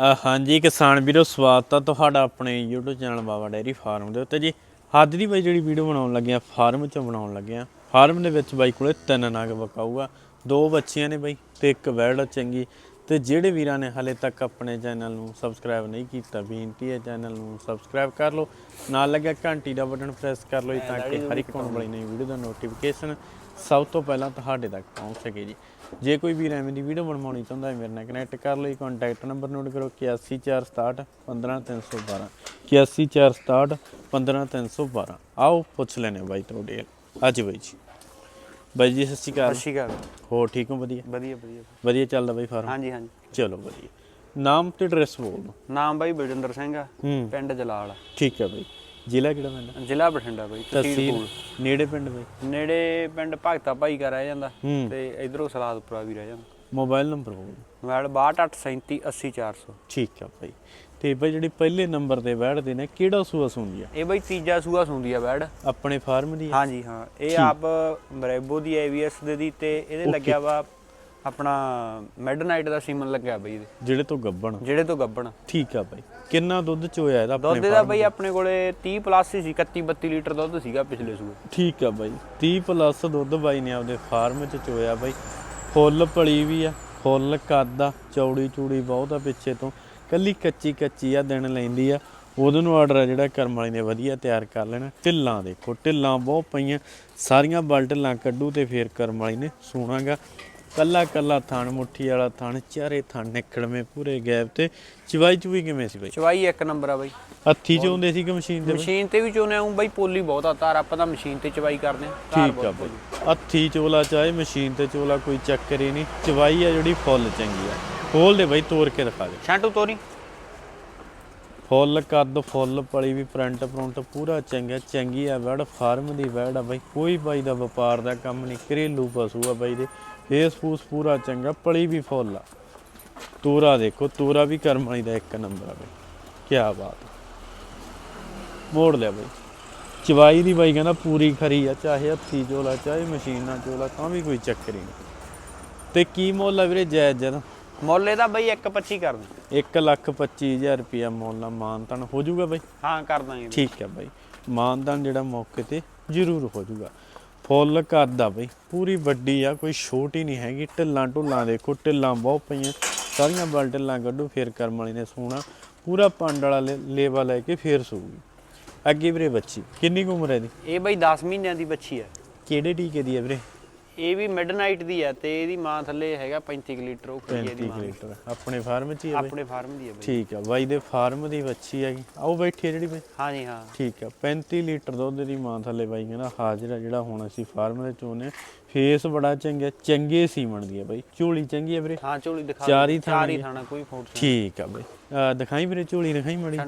ਹਾਂਜੀ, ਕਿਸਾਨ ਵੀਰੋ, ਸਵਾਗਤ ਆ ਤੁਹਾਡਾ ਆਪਣੇ YouTube channel Baba dairy farm ਦੇ ਉੱਤੇ ਜੀ। ਅੱਜ ਦੀ ਬਾਈ ਜਿਹੜੀ ਵੀਡੀਓ ਬਣਾਉਣ ਲੱਗੇ ਆ, ਫਾਰਮ ਚੋਂ ਬਣਾਉਣ ਲੱਗੇ ਆ। ਫਾਰਮ ਦੇ ਵਿੱਚ ਬਾਈ ਕੋਲੇ ਤਿੰਨ ਨਗ ਬਕਾਊਗਾ ਦੋ ਬੱਚੀਆਂ ਨੇ ਬਾਈ ਤੇ ਇੱਕ ਵੈੜ ਚੰਗੀ। ਤੇ ਜਿਹੜੇ ਵੀਰਾਂ ਨੇ ਹਲੇ ਤੱਕ ਆਪਣੇ ਚੈਨਲ ਨੂੰ ਸਬਸਕ੍ਰਾਈਬ ਨਹੀਂ ਕੀਤਾ, ਬੇਨਤੀ ਹੈ ਚੈਨਲ ਨੂੰ ਸਬਸਕ੍ਰਾਈਬ ਕਰ ਲਓ। ਨਾਲ ਲੱਗਿਆ ਘੰਟੀ ਦਾ ਬਟਨ ਪ੍ਰੈਸ ਕਰ ਲਓ ਤਾਂ ਕਿ ਹਰ ਇੱਕ ਆਉਣ ਵਾਲੀ ਨਵੀਂ ਵੀਡੀਓ ਦਾ ਨੋਟੀਫਿਕੇਸ਼ਨ ਸਭ ਤੋਂ ਪਹਿਲਾਂ ਤੁਹਾਡੇ ਤੱਕ ਪਹੁੰਚ ਸਕੇ ਜੀ। ਜੇ ਕੋਈ ਵੀਰ ਐਵੇਂ ਦੀ ਵੀਡੀਓ ਬਣਵਾਉਣੀ ਚਾਹੁੰਦਾ ਹੈ, ਮੇਰੇ ਨਾਲ ਕਨੈਕਟ ਕਰ ਲਈ ਜੀ ਕੰਟੈਕਟ ਨੰਬਰ ਨੋਟ ਕਰੋ 81467 15312 81467 15312 ਆਓ, ਪੁੱਛ ਲੈਣੇ ਬਾਈ ਤੁਹਾਡੇ ਅੱਜ ਬਾਈ ਜੀ। ਬਾਈ ਜੀ ਸਤਿ ਸ਼੍ਰੀ ਅਕਾਲ। ਸਤਿ ਸ਼੍ਰੀ ਅਕਾਲ। ਹੋਰ ਠੀਕ ਹੋ? ਵਧੀਆ। ਵਧੀਆ ਵਧੀਆ। ਵਧੀਆ ਚੱਲਦਾ ਬਾਈ ਫਾਰਮ? ਹਾਂਜੀ ਹਾਂਜੀ। ਚਲੋ ਵਧੀਆ। ਨਾਮ ਤੇ ਐਡਰੈਸ ਬੋਲ ਦਿਓ। ਨਾਮ ਬਾਈ ਬਲਜਿੰਦਰ ਸਿੰਘ ਆ। ਪਿੰਡ ਜਲਾਲ ਠੀਕ ਹੈ ਬਾਈ। ਜ਼ਿਲ੍ਹਾ ਕਿਹੜਾ ਪੈਂਦਾ? ਜ਼ਿਲ੍ਹਾ ਬਠਿੰਡਾ ਬਾਈ ਤਹਿਸੀਲ ਨੇੜੇ ਪਿੰਡ ਬਾਈ? ਨੇੜੇ ਪਿੰਡ ਭਗਤਾ ਭਾਈ ਕਾ ਰਹਿ ਜਾਂਦਾ। ਤੇ ਇਧਰੋਂ ਸਲਾਦਪੁਰਾ ਵੀ ਰਹਿ ਜਾਂਦਾ। ਮੋਬਾਈਲ ਨੰਬਰ ਬੋਲ। ਮੋਬਾਈਲ 6287380400 ਠੀਕ ਹੈ ਬਾਈ। ਤੇ ਬਾਈ ਜਿਹੜੀ ਪਹਿਲੇ ਨੰਬਰ ਤੇ ਬੈਠਦੇ ਨੇ ਕਿਹੜਾ ਸੂਆ ਸੁਣਦੀ ਆ? ਇਹ ਬਾਈ ਤੀਜਾ ਸੂਆ ਸੁੰਦੀ ਆ ਬੈੜ ਆਪਣੇ ਫਾਰਮ ਦੀ? ਹਾਂਜੀ ਹਾਂ। ਇਹ ਆਪ ਮਰੇਬੋ ਦੀ ਏਵੀਐਸ ਦੇ ਦੀ ਤੇ ਇਹਦੇ ਲੱਗਿਆ ਵਾ ਆਪਣਾ ਮਿਡਨਾਈਟ ਦਾ ਸੀਮਨ ਲੱਗਿਆ ਬਾਈ ਇਹਦੇ। ਜਿਹੜੇ ਤੋਂ ਗੱਬਣ। ਜਿਹੜੇ ਤੋਂ ਗੱਬਣ। ਠੀਕ ਆ ਬਾਈ। ਕਿੰਨਾ ਦੁੱਧ ਚੋਇਆ ਇਹਦਾ ਦੁੱਧ ਆਪਣੇ ਦਾ ਬਾਈ ਆਪਣੇ ਕੋਲੇ 30 ਪਲੱਸ ਸੀ 31 32 ਲੀਟਰ ਦੁੱਧ ਸੀਗਾ ਪਿਛਲੇ ਸੂਏ। ਠੀਕ ਆ ਬਾਈ। 30 ਪਲੱਸ ਦੁੱਧ ਬਾਈ ਨੇ ਆਪਦੇ ਫਾਰਮ 'ਚ ਚੋਇਆ ਬਾਈ। ਫੁੱਲ ਪਲੀ ਵੀ ਆ ਫੁੱਲ ਕੱਦ ਆ ਚੌੜੀ ਚੂੜੀ ਬਹੁਤ ਆ ਪਿੱਛੇ ਤੋਂ। ਕੱਲੀ ਕੱਚੀ ਕੱਚੀ ਆ ਦਿਨ ਲੈਂਦੀ ਆ। ਉਹਦੇ ਨੂੰ ਆਰਡਰ ਆ ਜਿਹੜਾ ਕਰਮ ਵਾਲੀ ਨੇ ਵਧੀਆ ਤਿਆਰ ਕਰ ਲੈਣਾ। ਢਿੱਲਾਂ ਦੇਖੋ ਢਿੱਲਾਂ ਬਹੁਤ ਪਈਆਂ। ਸਾਰੀਆਂ ਬਲ ਢਿੱਲਾਂ ਕੱਢੂ ਤੇ ਫੇਰ ਕਰਮ ਵਾਲੀ ਨੇ ਸੋਣਾਗਾ। ਕੱਲਾ ਕੱਲਾ ਥਣ ਮੁੱਠੀ ਵਾਲਾ ਥਣ ਚਾਰੇ ਥਣ ਨਿਕੜਵੇਂ ਪੂਰੇ ਗੈਪ ਤੇ। ਚਵਾਈ ਚੂਈ ਕਿਵੇਂ ਸੀ ਬਾਈ? ਚਵਾਈ ਇੱਕ ਨੰਬਰ ਆ ਬਾਈ। ਹੱਥੀ ਚੋਂਦੇ ਸੀ ਕਿ ਮਸ਼ੀਨ ਦੇ? ਮਸ਼ੀਨ ਤੇ ਵੀ ਚੋਨੇ ਆਉਂ ਬਾਈ ਪੋਲੀ ਬਹੁਤ ਆ ਤਾਰ। ਆਪਾਂ ਤਾਂ ਮਸ਼ੀਨ ਤੇ ਚਵਾਈ ਕਰਦੇ ਆ ਠੀਕ ਆ ਬਈ। ਹੱਥੀ ਚੋਲਾ ਚਾਹੇ ਮਸ਼ੀਨ ਤੇ ਚੋਲਾ ਕੋਈ ਚੱਕਰ ਹੀ ਨਹੀਂ। ਚਵਾਈ ਆ ਜਿਹੜੀ ਫੁੱਲ ਚੰਗੀ ਆ। ਖੋਲ ਦੇ ਬਈ ਤੋੜ ਕੇ ਦਿਖਾ ਦੇ। ਛਾਂਟੂ ਤੋਰੀ। ਫੁੱਲ ਕੱਦ ਫੁੱਲ ਪਲੀ ਵੀ ਪ੍ਰਿੰਟ ਪ੍ਰਿੰਟ ਪੂਰਾ ਚੰਗਾ ਚੰਗੀ ਆ ਵੜ ਫਾਰਮ ਦੀ ਵੜ ਆ ਬਈ। ਕੋਈ ਬਾਈ ਦਾ ਵਪਾਰ ਦਾ ਕੰਮ ਨਹੀਂ ਘਰੇਲੂ ਪਸ਼ੂ ਆ ਬਾਈ ਦੇ। ਫੇਸ ਫੂਸ ਪੂਰਾ ਚੰਗਾ ਪਲੀ ਵੀ ਫੁੱਲ ਆ। ਤੂਰਾ ਦੇਖੋ ਤੂਰਾ ਵੀ ਕਰਮ ਵਾਲੀ ਦਾ ਇੱਕ ਨੰਬਰ ਆ ਬਈ। ਕੀ ਬਾਤ। ਮੋੜ ਲਿਆ ਬਈ। ਚਵਾਈ ਦੀ ਬਾਈ ਕਹਿੰਦਾ ਪੂਰੀ ਖਰੀ ਆ ਚਾਹੇ ਹੱਥੀ ਚੋਲਾ ਚਾਹੇ ਮਸ਼ੀਨ ਨਾਲ ਚੋਲਾ ਤਾਂ ਵੀ ਕੋਈ ਚੱਕਰ ਨਹੀਂ। ਤੇ ਕੀ ਮੁੱਲ ਆ ਵੀਰੇ ਜਾਇਜ਼ ਜਦ ਮੁੱਲ ਇਹਦਾ ਬਾਈ 1.25 ਕਰ ਦੇ। 1 ਲੱਖ 25000 ਰੁਪਿਆ ਮੁੱਲ ਆ ਮਾਨਤਨ ਹੋ ਜਾਊਗਾ ਬਾਈ? ਹਾਂ ਕਰ ਦਾਂਗੇ। ਠੀਕ ਹੈ ਬਾਈ। ਮਾਨਦਾਨ ਜਿਹੜਾ ਮੌਕੇ ਤੇ ਜ਼ਰੂਰ ਹੋ ਜਾਊਗਾ। ਫੁੱਲ ਆ ਬਾਈ ਪੂਰੀ ਵੱਡੀ ਆ ਕੋਈ ਛੋਟੀ ਨਹੀਂ ਹੈਗੀ। ਢਿੱਲਾਂ ਢੁੱਲਾਂ ਦੇਖੋ ਢਿੱਲਾਂ ਬਹੁਤ ਪਈਆਂ। ਸਾਰੀਆਂ ਬਲ ਢਿੱਲਾਂ ਕੱਢੋ ਫੇਰ ਕਰਮ ਵਾਲੀ ਨੇ ਸੋਣਾ। ਪੂਰਾ ਪੰਡ ਵਾਲਾ ਲੇ- ਲੇਵਾ ਲੈ ਕੇ ਫੇਰ ਸੂਗੀ ਅੱਗੇ ਵੀਰੇ ਬੱਚੀ ਕਿੰਨੀ ਕੁ ਉਮਰ ਹੈ ਦੀ ਇਹ ਬਾਈ 10 ਮਹੀਨਿਆਂ ਦੀ ਬੱਚੀ ਆ। ਕਿਹੜੇ ਟੀਕੇ ਦੀ ਹੈ ਵੀਰੇ? ਇਹ ਵੀ ਮਿਡਨਾਈਟ ਦੀ ਆ ਤੇ ਇਹਦੀ ਮਾਂ ਥੱਲੇ ਹੈਗਾ 35 ਕੁ ਲੀਟਰ ਉਹ ਇਹਦੀ 35 ਮਾਂ। ਲੀਟਰ। ਆਪਣੇ ਫਾਰਮ 'ਚ ਹੀ ਹੈ ਬਾਈ? ਆਪਣੇ ਫਾਰਮ ਦੀ ਆ ਬਾਈ। ਠੀਕ ਆ ਬਾਈ ਦੇ ਫਾਰਮ ਦੀ ਬੱਚੀ ਹੈਗੀ। ਆਓ ਬੈਠੀ ਹੈ ਜਿਹੜੀ ਬਾਈ। ਹਾਂਜੀ ਹਾਂ। ਠੀਕ ਆ 35 ਲੀਟਰ ਦੁੱਧ ਦੀ ਮਾਂ ਥੱਲੇ ਬਾਈ ਕਹਿੰਦਾ ਹਾਜ਼ਰ ਆ ਜਿਹੜਾ ਹੁਣ ਅਸੀਂ ਫਾਰਮ ਦੇ ਚੋਨੇ ਫੇਸ ਬੜਾ ਚੰਗਾ ਚੰਗੇ ਸੀਮਣ ਦੀ ਆ ਬਾਈ। ਝੋਲੀ ਚੰਗੀ ਆ ਵੀਰੇ? ਹਾਂ ਝੋਲੀ ਦਿਖਾ ਚਾਰ ਹੀ ਹੀ ਥਾਣੇ ਥਾਣਾ ਕੋਈ ਫੋਟ ਠੀਕ ਆ ਬਾਈ। ਅਹ ਦਿਖਾਈ ਵੀਰੇ ਝੋਲੀ ਦਿਖਾਈ ਮੜੀ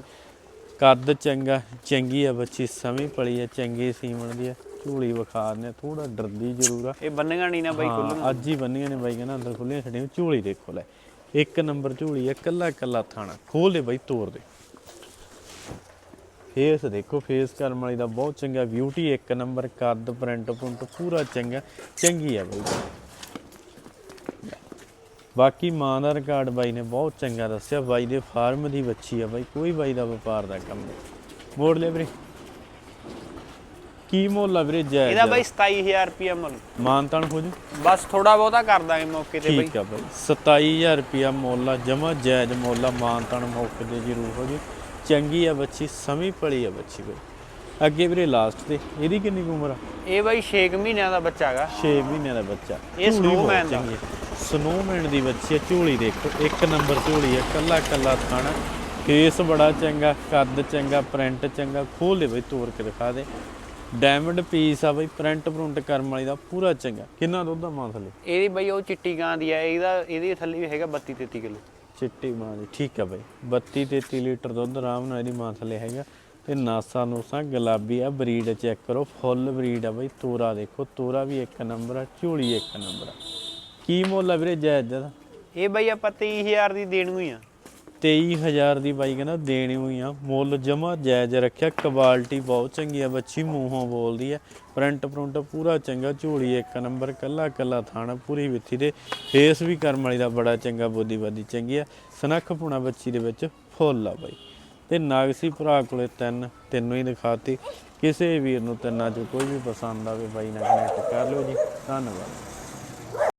ਕੱਦ ਚੰਗਾ ਚੰਗੀ ਆ ਬੱਚੀ ਸਮੀ ਪਲੀ ਆ ਚੰਗੇ ਸੀਮਣ ਦੀ ਆ ਝੋਲੀ ਵਿਖਾ ਨੇ ਥੋੜਾ ਡਰਦੀ ਜ਼ਰੂਰ ਆ। ਇਹ ਬੰਨੇਗਾ ਨਹੀਂ ਨਾ ਬਾਈ ਹਾਂ, ਖੁੱਲ੍ਹ ਅੱਜ ਹੀ ਬੰਨੀਆਂ ਨੇ ਬਾਈ ਕਹਿੰਦਾ ਅੰਦਰ ਖੁੱਲੀਆਂ ਛੱਡੀਆਂ ਝੋਲੀ ਦੇਖੋ ਲੈ ਇੱਕ ਨੰਬਰ ਝੋਲੀ ਆ ਕੱਲਾ ਕੱਲਾ ਥਾਣਾ। ਖੋਲ ਦੇ ਬਾਈ ਤੋੜ ਦੇ। ਫੇਸ ਦੇਖੋ ਫੇਸ ਕਰਮ ਵਾਲੀ ਦਾ ਬਹੁਤ ਚੰਗਾ ਬਿਊਟੀ ਇੱਕ ਨੰਬਰ ਕੱਦ ਪ੍ਰਿੰਟ ਪੁੰਟ ਪੂਰਾ ਚੰਗਾ ਚੰਗੀ ਆ ਬਾਈ। ਬਾਕੀ ਮਾਂ ਦਾ ਰਿਕਾਰਡ ਬਾਈ ਨੇ ਬਹੁਤ ਚੰਗਾ ਦੱਸਿਆ ਬਾਈ ਦੇ ਫਾਰਮ ਦੀ ਬੱਚੀ ਆ ਬਾਈ ਕੋਈ ਬਾਈ ਦਾ ਵਪਾਰ ਦਾ ਕੰਮ ਨਹੀਂ। ਮੋੜ ਲੈ ਵੀਰੇ। ਕੀ ਮੁੱਲ ਆ ਵੀਰੇ ਜੈ ਇਹਦਾ ਬਾਈ 27000 ਰੁਪਿਆ ਮੁੱਲ। ਮਾਨਤਾਨ ਹੋ ਜੂ ਬਸ ਥੋੜਾ ਬਹੁਤਾ ਕਰ ਦਾਂਗੇ ਮੌਕੇ ਤੇ ਬਾਈ ਠੀਕ ਆ ਬਾਈ। 27000 ਰੁਪਿਆ ਮੁੱਲ ਆ ਜਮਾ ਜਾਇਜ਼ ਮੁੱਲ ਆ ਮਾਨਤਾਨ ਮੌਕੇ ਤੇ ਜ਼ਰੂਰ ਹੋ ਜੀ ਚੰਗੀ ਆ ਬੱਚੀ ਸਮੀ ਪਲੀ ਆ ਬੱਚੀ ਕੋਈ ਅੱਗੇ ਵੀਰੇ ਲਾਸਟ ਤੇ ਇਹਦੀ ਕਿੰਨੀ ਉਮਰ ਆ? ਇਹ ਬਾਈ 6 ਮਹੀਨਿਆਂ ਦਾ ਬੱਚਾ ਹੈਗਾ 6 ਮਹੀਨਿਆਂ ਦਾ ਬੱਚਾ। ਇਹ snowman ਦਾ। snowman ਦੀ ਬੱਚੀ ਆ ਝੋਲੀ ਦੇਖੋ ਇੱਕ ਨੰਬਰ ਝੋਲੀ ਆ ਕੱਲਾ ਕੱਲਾ ਥਾਣਾ ਫੇਸ ਬੜਾ ਚੰਗਾ ਕੱਦ ਚੰਗਾ ਪ੍ਰਿੰਟ ਚੰਗਾ ਖੋਲ ਦੇ ਬਈ ਤੋੜ ਕੇ ਦਿਖਾ ਦੇ। ਡਾਇਮੰਡ ਪੀਸ ਆ ਬਈ ਪ੍ਰਿੰਟ ਪ੍ਰਿੰਟ ਕਰਮ ਵਾਲੀ ਦਾ ਪੂਰਾ ਚੰਗਾ। ਕਿੰਨਾ ਦੁੱਧ ਆ ਮਾਂ ਥੱਲੇ? ਇਹਦੀ ਬਾਈ ਉਹ ਚਿੱਟੀ ਗਾਂ ਦੀ ਆ ਇਹਦਾ ਇਹਦੇ ਥੱਲੇ ਵੀ ਹੈਗਾ 32 33 ਕਿਲੋ। ਚਿੱਟੀ ਮਾਂ ਦੀ ਠੀਕ ਆ ਬਈ। 32 33 ਲੀਟਰ ਦੁੱਧ ਆਰਾਮ ਨਾਲ ਇਹਦੀ ਮਾਂ ਥੱਲੇ ਹੈਗਾ। ਤੇ ਨਾਸਾ ਨੂਸਾ ਗੁਲਾਬੀ ਆ ਬਰੀਡ ਚੈੱਕ ਕਰੋ ਫੁੱਲ ਬਰੀਡ ਆ ਬਈ। ਤੋਰਾ ਦੇਖੋ ਤੋਰਾ ਵੀ ਇੱਕ ਨੰਬਰ ਆ ਝੋਲੀ ਇੱਕ ਨੰਬਰ ਆ। ਕੀ ਮੁੱਲ ਆ ਵੀਰੇ ਜਾਇਜ਼ ਦਾ? ਇਹ ਬਾਈ ਆਪਾਂ 23000 ਦੀ ਦੇਣ ਆ। 23000 ਦੀ ਬਾਈ ਕਹਿੰਦਾ ਦੇਣੀ ਹੋਈ ਆ। ਮੁੱਲ ਜਮਾ ਜਾਇਜ਼ ਰੱਖਿਆ ਕੁਆਲਿਟੀ ਬਹੁਤ ਚੰਗੀ ਆ ਬੱਚੀ ਮੂੰਹੋਂ ਬੋਲਦੀ ਆ। ਪ੍ਰਿੰਟ ਪ੍ਰਿੰਟ ਪੂਰਾ ਚੰਗਾ, ਝੋਲੀ ਇੱਕ ਨੰਬਰ ਕੱਲਾ ਕੱਲਾ ਥਾਣਾ ਪੂਰੀ ਵਿੱਥੀ ਦੇ ਫੇਸ ਵੀ ਕਰਮ ਵਾਲੀ ਦਾ ਬੜਾ ਚੰਗਾ, ਬੋਦੀ ਬਾਦੀ ਚੰਗੀ ਆ। ਸਨੱਖ ਪੁਣਾ ਬੱਚੀ ਦੇ ਵਿੱਚ ਫੁੱਲ ਆ ਬਾਈ। ਤੇ ਨਾਗਸੀ ਭਰਾ ਕੋਲੇ ਤਿੰਨ, ਤਿੰਨੋਂ ਹੀ ਦਿਖਾਤੀ। ਕਿਸੇ ਵੀਰ ਨੂੰ ਤਿੰਨਾਂ ਚੋਂ ਕੋਈ ਵੀ ਪਸੰਦ ਆਵੇ ਬਾਈ ਨਾਲ ਕਨੈਕਟ ਕਰ ਲਿਓ ਜੀ। ਧੰਨਵਾਦ।